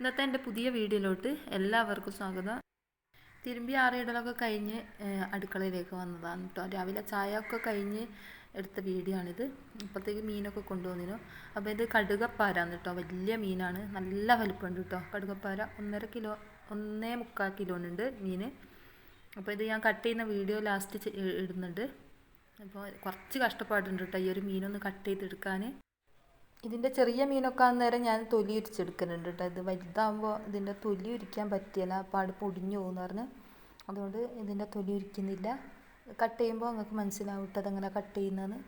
ഇന്നത്തെ എന്റെ പുതിയ വീഡിയോയിലോട്ട് എല്ലാവർക്കും സ്വാഗതം. തിരുമ്പി ആറിയിടലൊക്കെ കഴിഞ്ഞ് അടുക്കളയിലേക്ക് വന്നതാണ് കേട്ടോ രാവിലെ ചായ ഒക്കെ കഴിഞ്ഞ് എടുത്ത വീഡിയോ ആണിത് ഇപ്പോഴത്തേക്ക് മീനൊക്കെ കൊണ്ടുവന്നിരുന്നു. അപ്പോൾ ഇത് കടുകപ്പാരാന്ന് കേട്ടോ വലിയ മീനാണ്. നല്ല വലിപ്പമുണ്ട് കേട്ടോ കടുകപ്പാര ഒന്നര കിലോ ഒന്നേ മുക്കാൽ കിലോനുണ്ട് മീൻ അപ്പോൾ ഇത് ഞാൻ കട്ട് ചെയ്യുന്ന വീഡിയോ ലാസ്റ്റ് ഇടുന്നുണ്ട്. അപ്പോൾ കുറച്ച് കഷ്ടപ്പാടുണ്ട് കേട്ടോ ഈ ഒരു മീനൊന്ന് കട്ട് ചെയ്തെടുക്കാൻ. ഇതിന്റെ ചെറിയ മീനൊക്കെ അന്നേരം ഞാൻ തൊലി ഉരിച്ചെടുക്കുന്നുണ്ട് കേട്ടോ. ഇത് വലുതാകുമ്പോൾ ഇതിന്റെ തൊലി ഉരിക്കാൻ പറ്റിയല്ല. അപ്പോൾ അത് പൊടിഞ്ഞു പോകുമെന്ന് പറഞ്ഞ്. അതുകൊണ്ട് ഇതിന്റെ തൊലി ഉരിക്കുന്നില്ല. കട്ട് ചെയ്യുമ്പോൾ നിങ്ങൾക്ക് മനസ്സിലാവും കേട്ടോ അതെങ്ങനെ കട്ട് ചെയ്യുന്നതെന്ന്.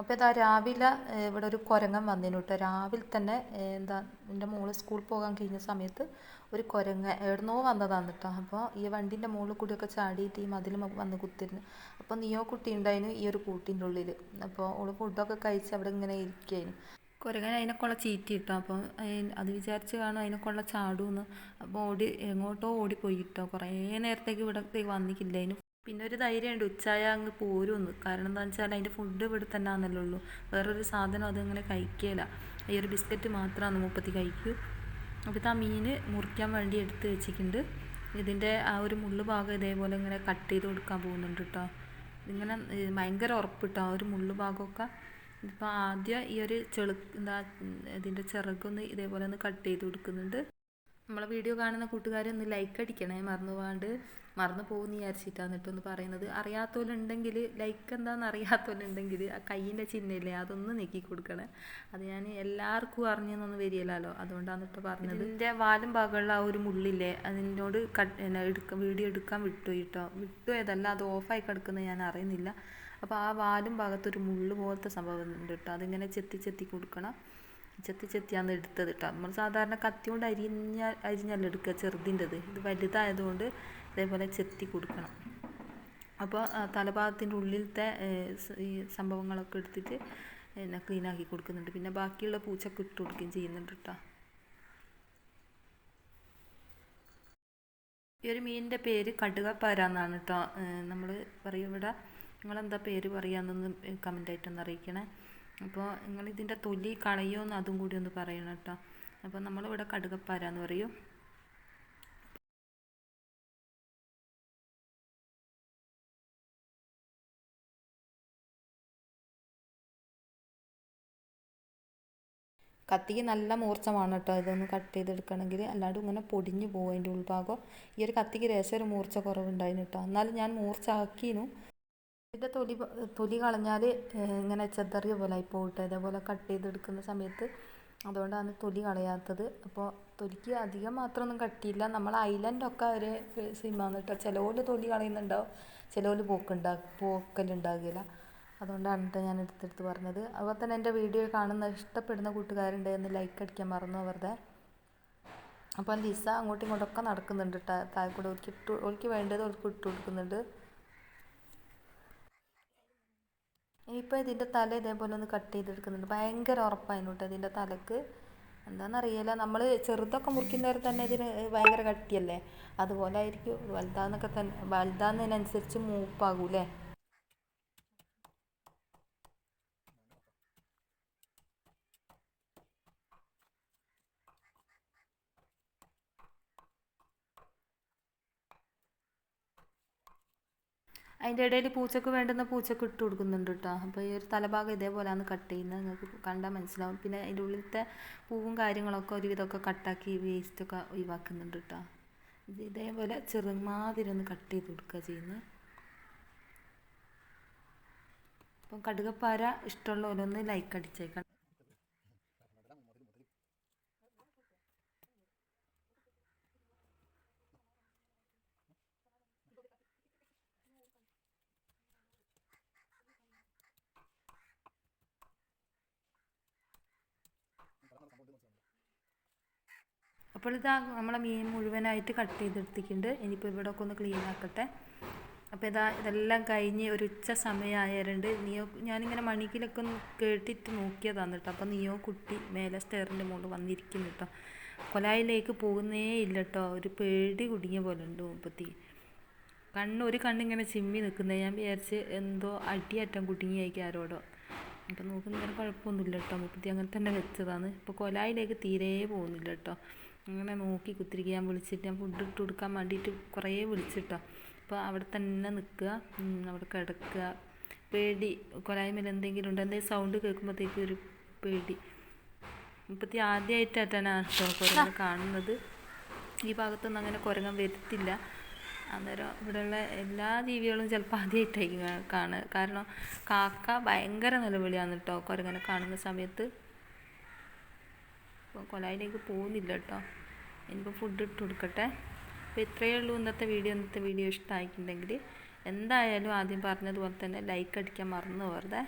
അപ്പോൾ ഇതാ രാവിലെ ഇവിടെ ഒരു കുരങ്ങൻ വന്നിരുന്നു കേട്ടോ. രാവിലെ തന്നെ എന്താ എന്റെ മോൾ സ്കൂളിൽ പോകാൻ കഴിഞ്ഞ സമയത്ത് ഒരു കുരങ്ങ എവിടുന്നോ വന്നതാണ് കേട്ടോ. അപ്പോൾ ഈ വണ്ടീന്റെ മുകളിൽ കൂടിയൊക്കെ ചാടിയിട്ട് ഈ മതിൽ വന്ന് കുത്തിരുന്നു അപ്പോൾ നീയോ കുട്ടി ഉണ്ടായിരുന്നു ഈ ഒരു കൂട്ടിന്റെ ഉള്ളിൽ അപ്പോൾ ഓൾ ഫുഡൊക്കെ കഴിച്ച് അവിടെ ഇങ്ങനെ ഇരിക്കുകയായിരുന്നു. കുരങ്ങൻ അതിനെക്കൊള്ള ചീറ്റി ഇട്ടോ അപ്പോൾ അത് വിചാരിച്ച് കാണും അതിനെക്കൊള്ള ചാടുമെന്ന് അപ്പോൾ ഓടി എങ്ങോട്ടോ ഓടിപ്പോയി ഇട്ടോ കുറേ നേരത്തേക്ക് ഇവിടത്തേക്ക് വന്നിക്കില്ല. അതിന് പിന്നെ ഒരു ധൈര്യമുണ്ട്. ഉച്ചായ അങ്ങ് പോരുമെന്ന്. കാരണം എന്താണെന്ന് വെച്ചാൽ അതിന്റെ ഫുഡ് ഇവിടെ തന്നെ ആണെന്നല്ലേ ഉള്ളൂ. വേറൊരു സാധനം അതങ്ങനെ കഴിക്കില്ല ഈ ഒരു ബിസ്ക്കറ്റ് മാത്രമാണ് മുപ്പത്തി കഴിക്കൂ. അപ്പോൾ ആ മീൻ മുറിക്കാൻ വേണ്ടി എടുത്ത് വെച്ചിട്ടുണ്ട്. ഇതിന്റെ ആ ഒരു മുള്ളു ഭാഗം ഇതേപോലെ ഇങ്ങനെ കട്ട് ചെയ്ത് കൊടുക്കാൻ പോകുന്നുണ്ട് കേട്ടോ ഇതിങ്ങനെ ഏ, ഭയങ്കര ഉറപ്പിട്ടോ ആ ഒരു മുള്ളു ഭാഗമൊക്കെ. ഇതിപ്പോൾ ആദ്യം ഈ ഒരു ചെളു എന്താ ഇതിന്റെ ചിറകൊന്ന് ഇതേപോലെ ഒന്ന് കട്ട് ചെയ്ത് കൊടുക്കുന്നുണ്ട്. നമ്മളെ വീഡിയോ കാണുന്ന കൂട്ടുകാരെ ഒന്ന് ലൈക്ക് അടിക്കണേ മറന്നു പോകാണ്ട്. മറന്നു പോകുമെന്ന് വിചാരിച്ചിട്ടാണ് കേട്ടോ പറയുന്നത്. അറിയാത്തവരുണ്ടെങ്കിൽ ലൈക്ക് എന്താണെന്ന് അറിയാത്തവരുണ്ടെങ്കിൽ ആ കയ്യിന്റെ ചിഹ്നമില്ലേ അതൊന്ന് നീക്കി കൊടുക്കണേ. അത് ഞാൻ എല്ലാവർക്കും അറിഞ്ഞെന്നൊന്നും വരികയില്ലല്ലോ. അതുകൊണ്ടാണ് കേട്ടോ പറഞ്ഞത്. ഇതിന്റെ വാലും ഭാഗമുള്ള ആ ഒരു മുള്ളില്ലേ അതിനോട് കട്ട് പിന്നെ എടുക്ക വീഡിയോ എടുക്കാൻ വിട്ടു കേട്ടോ. വിട്ടു ഏതല്ല അത് ഓഫായി കിടക്കുന്നത് ഞാൻ അറിയുന്നില്ല. അപ്പോൾ ആ വാലും ഭാഗത്തൊരു മുള്ള് പോലത്തെ സംഭവം ഉണ്ട് കേട്ടോ. അതിങ്ങനെ ചെത്തി ചെത്തി കൊടുക്കണം. ചെത്തി ചെത്തിയാണ് എടുത്തത് കേട്ടോ. നമ്മൾ സാധാരണ കത്തി കൊണ്ട് അരിഞ്ഞ അരിഞ്ഞല്ല എടുക്കുക ചെറുതിന്റെത്. ഇത് വലുതായതുകൊണ്ട് ഇതേപോലെ ചെത്തി കൊടുക്കണം. അപ്പോൾ തലഭാഗത്തിന്റെ ഉള്ളിലത്തെ ഈ സംഭവങ്ങളൊക്കെ എടുത്തിട്ട് പിന്നെ ക്ലീനാക്കി കൊടുക്കുന്നുണ്ട്. പിന്നെ ബാക്കിയുള്ള പൂച്ചക്ക് ഇട്ട് കൊടുക്കുകയും ചെയ്യുന്നുണ്ട് കേട്ടോ. ഈ ഒരു മീനിന്റെ പേര് കടുകപ്പാര എന്നാണ് കേട്ടോ. നമ്മൾ പറയും ഇവിടെ നിങ്ങളെന്താ പേര് പറയാമെന്നൊന്ന് കമന്റായിട്ടൊന്ന് അറിയിക്കണേ. അപ്പോൾ നിങ്ങൾ ഇതിന്റെ തൊലി കളയോ എന്ന് അതും കൂടി ഒന്ന് പറയണം കേട്ടോ. അപ്പോൾ നമ്മളിവിടെ കടുകപ്പാര എന്ന് പറയും. കത്തിക്ക് നല്ല മൂർച്ചമാണ് കേട്ടോ. ഇതൊന്ന് കട്ട് ചെയ്തെടുക്കണമെങ്കിൽ അല്ലാണ്ട് ഇങ്ങനെ പൊടിഞ്ഞു പോകും അതിന്റെ ഉൾഭാഗം. ഈ ഒരു കത്തിക്ക് രേശം ഒരു മൂർച്ച കുറവുണ്ടായിരുന്നു കേട്ടോ. എന്നാലും ഞാൻ മൂർച്ച ആക്കിയിരുന്നു ഇതിന്റെ തൊലി തൊലി കളഞ്ഞാൽ ഇങ്ങനെ ചെതറിയ പോലെ ആയി പോയിട്ട് അതേപോലെ കട്ട് ചെയ്തെടുക്കുന്ന സമയത്ത് അതുകൊണ്ടാണ് തൊലി കളയാത്തത്. അപ്പോൾ തൊലിക്ക് അധികം മാത്രമൊന്നും കട്ടിയില്ല. നമ്മൾ ഐലൻഡൊക്കെ ഒരു സിനിമ കേട്ടോ. ചിലവര് തൊലി കളയുന്നുണ്ടാവും ചിലവര് പോക്കുണ്ടാ പോക്കലുണ്ടാകില്ല. അതുകൊണ്ടാണ് കേട്ടോ ഞാൻ എടുത്തെടുത്ത് പറഞ്ഞത്. അതുപോലെ തന്നെ എന്റെ വീഡിയോ കാണുന്ന ഇഷ്ടപ്പെടുന്ന കൂട്ടുകാരുണ്ട് എന്ന് ലൈക്ക് അടിക്കാൻ മറന്നു അവരുടെ അപ്പം ലിസ അങ്ങോട്ടും ഇങ്ങോട്ടൊക്കെ നടക്കുന്നുണ്ട് കേട്ടോ താഴെ കൂടെ ഒരിക്കൽ ഇട്ട് ഒരിക്കൽ വേണ്ടത് ഒരിക്കൽ ഇട്ട് കൊടുക്കുന്നുണ്ട്. ഇനിയിപ്പോൾ ഇതിന്റെ തല ഇതേപോലെ ഒന്ന് കട്ട് ചെയ്തെടുക്കുന്നുണ്ട്. ഭയങ്കര ഉറപ്പായിരുന്നു കേട്ടോ ഇതിന്റെ തലക്ക്. എന്താണെന്നറിയില്ല നമ്മൾ ചെറുതൊക്കെ മുറിക്കുന്നവരെ തന്നെ ഇതിന് ഭയങ്കര കട്ടിയല്ലേ? അതുപോലെ ആയിരിക്കും. വലുതാന്നൊക്കെ തന്നെ വലുതാന്നതിനനുസരിച്ച് മൂപ്പാകൂലേ അതിന്റെ ഇടയിൽ പൂച്ചക്ക് വേണ്ടുന്ന പൂച്ചക്ക് ഇട്ട് കൊടുക്കുന്നുണ്ട് കേട്ടോ. അപ്പോൾ ഈ ഒരു തലഭാഗം ഇതേപോലെയാണ് കട്ട് ചെയ്യുന്നത്. നിങ്ങൾക്ക് കണ്ടാൽ മനസ്സിലാവും. പിന്നെ അതിന്റെ ഉള്ളിലത്തെ പൂവും കാര്യങ്ങളൊക്കെ ഒരുവിധമൊക്കെ കട്ടാക്കി വേസ്റ്റൊക്കെ ഒഴിവാക്കുന്നുണ്ട് കേട്ടോ. ഇത് ഇതേപോലെ ചെറുമാതിരി ഒന്ന് കട്ട് ചെയ്ത് കൊടുക്കുക ചെയ്യുന്നത്. അപ്പം കടുകപ്പാര ഇഷ്ടമുള്ളവരൊന്ന് ലൈക്ക് അടിച്ചേക്കണം. അപ്പോൾ ഇതാ നമ്മളെ മീൻ മുഴുവനായിട്ട് കട്ട് ചെയ്തെടുത്തിട്ടുണ്ട്. ഇനിയിപ്പോൾ ഇവിടെ ഒക്കെ ഒന്ന് ക്ലീൻ ആക്കട്ടെ. അപ്പോൾ ഇതാ ഇതെല്ലാം കഴിഞ്ഞ് ഒരു ഉച്ച സമയമായവരുണ്ട് നീയോ ഞാനിങ്ങനെ മണിക്കിലൊക്കെ ഒന്ന് കേട്ടിട്ട് നോക്കിയതാണ് കേട്ടോ അപ്പോൾ നീയോ കുട്ടി മേലെ സ്റ്റെയറിന്റെ മുകളിൽ വന്നിരിക്കുന്നു കേട്ടോ കൊലായിലേക്ക് പോകുന്നേ ഇല്ല കേട്ടോ ഒരു പേടി കുടുങ്ങിയ പോലെ ഉണ്ട് മുപ്പത്തി. കണ്ണ് ഒരു കണ്ണിങ്ങനെ ചിമ്മി നിൽക്കുന്നത് ഞാൻ വിചാരിച്ച് എന്തോ അടിയറ്റം കുടുങ്ങിയായിരിക്കും ആരോടോ. അപ്പം നോക്കുന്നതിന് കുഴപ്പമൊന്നുമില്ല കേട്ടോ മുപ്പത്തി അങ്ങനെ തന്നെ വെച്ചതാണ്. ഇപ്പോൾ കൊലായിലേക്ക് തീരെ പോകുന്നില്ല കേട്ടോ അങ്ങനെ നോക്കി കുത്തിരിക്കുക. ഞാൻ വിളിച്ചിട്ട് ഞാൻ ഫുഡ് ഇട്ട് കൊടുക്കാൻ വേണ്ടിയിട്ട് കുറേ വിളിച്ചിട്ടോ. അപ്പോൾ അവിടെ തന്നെ നിൽക്കുക. അവിടെ കിടക്കുക. പേടി. കൊലായ്മയിൽ എന്തെങ്കിലും ഉണ്ട്? എന്തെങ്കിലും സൗണ്ട് കേൾക്കുമ്പോഴത്തേക്ക് ഒരു പേടി. മുപ്പത്തി ആദ്യമായിട്ടാണ് കേട്ടോ കുരങ്ങ് കാണുന്നത്. ഈ ഭാഗത്തൊന്നും അങ്ങനെ കുരങ്ങൻ വരുത്തില്ല. അന്നേരം ഇവിടെയുള്ള എല്ലാ ജീവികളും ചിലപ്പോൾ ആദ്യമായിട്ടായിരിക്കും കാണുക. കാരണം കാക്ക ഭയങ്കര നിലവിളിയാണ് കേട്ടോ കുരങ്ങനെ കാണുന്ന സമയത്ത് അപ്പോൾ കൊലായിലേക്ക് പോകുന്നില്ല കേട്ടോ ഇനിയിപ്പോൾ ഫുഡ് ഇട്ട് കൊടുക്കട്ടെ. അപ്പോൾ ഇത്രയേ ഉള്ളൂ ഇന്നത്തെ വീഡിയോ. ഇന്നത്തെ വീഡിയോ ഇഷ്ടമായിട്ടുണ്ടെങ്കിൽ എന്തായാലും ആദ്യം പറഞ്ഞതുപോലെ തന്നെ ലൈക്ക് അടിക്കാൻ മറന്നു പോകരുതേ.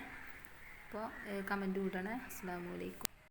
അപ്പോൾ കമന്റ് കൂടണേ അസ്സാം വലൈക്കും